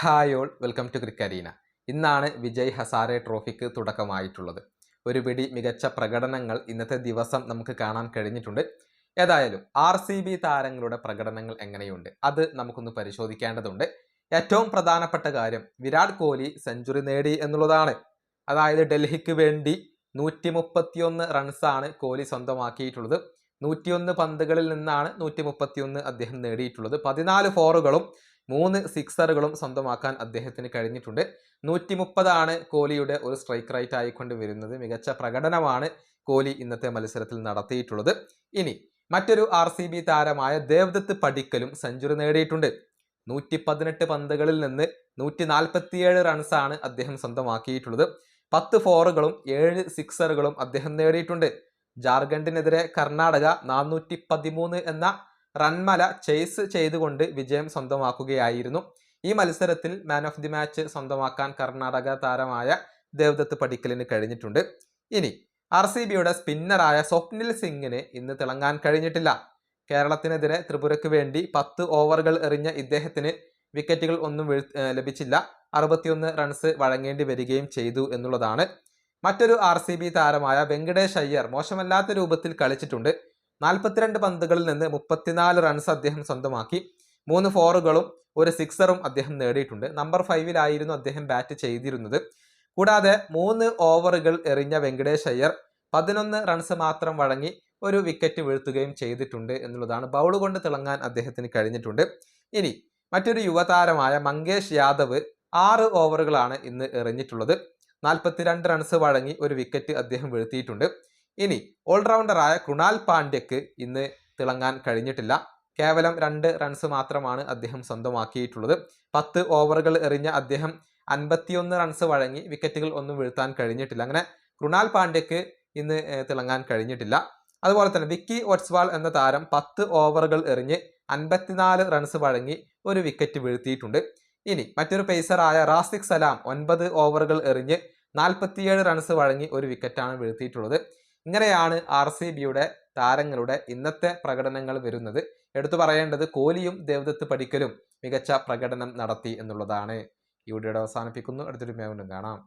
Hi all welcome to Crickarena ഇന്നാണ് വിജയ് ഹസാരെ ട്രോഫിക്ക് തുടക്കമായിട്ടുള്ളത്. ഒരു പിടി മികച്ച പ്രകടനങ്ങൾ ഇന്നത്തെ ദിവസം നമുക്ക് കാണാൻ കഴിഞ്ഞിട്ടുണ്ട്. ഏതായാലും ആർ സി ബി താരങ്ങളുടെ പ്രകടനങ്ങൾ എങ്ങനെയുണ്ട്? അത് നമുക്കൊന്ന് പരിശോധിക്കേണ്ടതുണ്ട്. ഏറ്റവും പ്രധാനപ്പെട്ട കാര്യം വിരാട് കോഹ്ലി സെഞ്ചുറി നേടി എന്നുള്ളതാണ്. അതായത് ഡൽഹിക്ക് വേണ്ടി നൂറ്റി മുപ്പത്തിയൊന്ന് റൺസാണ് കോഹ്ലി സ്വന്തമാക്കിയിട്ടുള്ളത്. നൂറ്റിയൊന്ന് പന്തുകളിൽ നിന്നാണ് നൂറ്റി മുപ്പത്തിയൊന്ന് അദ്ദേഹം നേടിയിട്ടുള്ളത്. പതിനാല് ഫോറുകളും മൂന്ന് സിക്സറുകളും സ്വന്തമാക്കാൻ അദ്ദേഹത്തിന് കഴിഞ്ഞിട്ടുണ്ട്. നൂറ്റി മുപ്പതാണ് കോഹ്ലിയുടെ ഒരു സ്ട്രൈക്ക് റൈറ്റ് ആയിക്കൊണ്ട് വരുന്നത്. മികച്ച പ്രകടനമാണ് കോഹ്ലി ഇന്നത്തെ മത്സരത്തിൽ നടത്തിയിട്ടുള്ളത്. ഇനി മറ്റൊരു ആർ സി ബി താരമായ ദേവദത്ത് പടിക്കലും സെഞ്ചുറി നേടിയിട്ടുണ്ട്. നൂറ്റി പതിനെട്ട് പന്തുകളിൽ നിന്ന് നൂറ്റി നാൽപ്പത്തിയേഴ് റൺസാണ് അദ്ദേഹം സ്വന്തമാക്കിയിട്ടുള്ളത്. പത്ത് ഫോറുകളും ഏഴ് സിക്സറുകളും അദ്ദേഹം നേടിയിട്ടുണ്ട്. ജാർഖണ്ഡിനെതിരെ കർണാടക നാനൂറ്റി പതിമൂന്ന് എന്ന റൺമല ചേസ് ചെയ്തുകൊണ്ട് വിജയം സ്വന്തമാക്കുകയായിരുന്നു. ഈ മത്സരത്തിൽ മാൻ ഓഫ് ദി മാച്ച് സ്വന്തമാക്കാൻ കർണാടക താരമായ ദേവദത്ത് പടിക്കലിന് കഴിഞ്ഞിട്ടുണ്ട്. ഇനി ആർ സി ബിയുടെ സ്പിന്നറായ സ്വപ്നിൽ സിംഗിന് ഇന്ന് തിളങ്ങാൻ കഴിഞ്ഞിട്ടില്ല. കേരളത്തിനെതിരെ ത്രിപുരയ്ക്ക് വേണ്ടി പത്ത് ഓവറുകൾ എറിഞ്ഞ ഇദ്ദേഹത്തിന് വിക്കറ്റുകൾ ഒന്നും ലഭിച്ചില്ല. അറുപത്തിയൊന്ന് റൺസ് വഴങ്ങേണ്ടി വരികയും ചെയ്തു എന്നുള്ളതാണ്. മറ്റൊരു ആർ താരമായ വെങ്കടേഷ് അയ്യർ മോശമല്ലാത്ത രൂപത്തിൽ കളിച്ചിട്ടുണ്ട്. നാൽപ്പത്തിരണ്ട് പന്തുകളിൽ നിന്ന് മുപ്പത്തിനാല് റൺസ് അദ്ദേഹം സ്വന്തമാക്കി. മൂന്ന് ഫോറുകളും ഒരു സിക്സറും അദ്ദേഹം നേടിയിട്ടുണ്ട്. നമ്പർ ഫൈവിലായിരുന്നു അദ്ദേഹം ബാറ്റ് ചെയ്തിരുന്നത്. കൂടാതെ മൂന്ന് ഓവറുകൾ എറിഞ്ഞ വെങ്കടേഷ് അയ്യർ പതിനൊന്ന് റൺസ് മാത്രം വഴങ്ങി ഒരു വിക്കറ്റ് വീഴ്ത്തുകയും ചെയ്തിട്ടുണ്ട് എന്നുള്ളതാണ്. ബൗൾ കൊണ്ട് തിളങ്ങാൻ അദ്ദേഹത്തിന് കഴിഞ്ഞിട്ടുണ്ട്. ഇനി മറ്റൊരു യുവതാരമായ മങ്കേഷ് യാദവ് ആറ് ഓവറുകളാണ് ഇന്ന് എറിഞ്ഞിട്ടുള്ളത്. നാൽപ്പത്തിരണ്ട് റൺസ് വഴങ്ങി ഒരു വിക്കറ്റ് അദ്ദേഹം വീഴ്ത്തിയിട്ടുണ്ട്. ഇനി ഓൾറൗണ്ടറായ കൃണാൽ പാണ്ഡ്യക്ക് ഇന്ന് തിളങ്ങാൻ കഴിഞ്ഞിട്ടില്ല. കേവലം രണ്ട് റൺസ് മാത്രമാണ് അദ്ദേഹം സ്വന്തമാക്കിയിട്ടുള്ളത്. പത്ത് ഓവറുകൾ എറിഞ്ഞ അദ്ദേഹം അൻപത്തിയൊന്ന് റൺസ് വഴങ്ങി വിക്കറ്റുകൾ ഒന്നും വീഴ്ത്താൻ കഴിഞ്ഞിട്ടില്ല. അങ്ങനെ കൃണാൽ പാണ്ഡ്യക്ക് ഇന്ന് തിളങ്ങാൻ കഴിഞ്ഞിട്ടില്ല. അതുപോലെ തന്നെ വിക്കി ഒറ്റ്സ്വാൾ എന്ന താരം പത്ത് ഓവറുകൾ എറിഞ്ഞ് അൻപത്തിനാല് റൺസ് വഴങ്ങി ഒരു വിക്കറ്റ് വീഴ്ത്തിയിട്ടുണ്ട്. ഇനി മറ്റൊരു പേസറായ റാസിഖ് സലാം ഒൻപത് ഓവറുകൾ എറിഞ്ഞ് നാൽപ്പത്തിയേഴ് റൺസ് വഴങ്ങി ഒരു വിക്കറ്റാണ് വീഴ്ത്തിയിട്ടുള്ളത്. ഇങ്ങനെയാണ് ആർ സി ബിയുടെ താരങ്ങളുടെ ഇന്നത്തെ പ്രകടനങ്ങൾ വരുന്നത്. എടുത്തു പറയേണ്ടത് കോഹ്ലിയും ദേവദത്ത് പടിക്കലും മികച്ച പ്രകടനം നടത്തി എന്നുള്ളതാണ്. ഈ വീഡിയോയുടെ അവസാനിപ്പിക്കുന്നു. അടുത്തൊരു മേവനും കാണാം.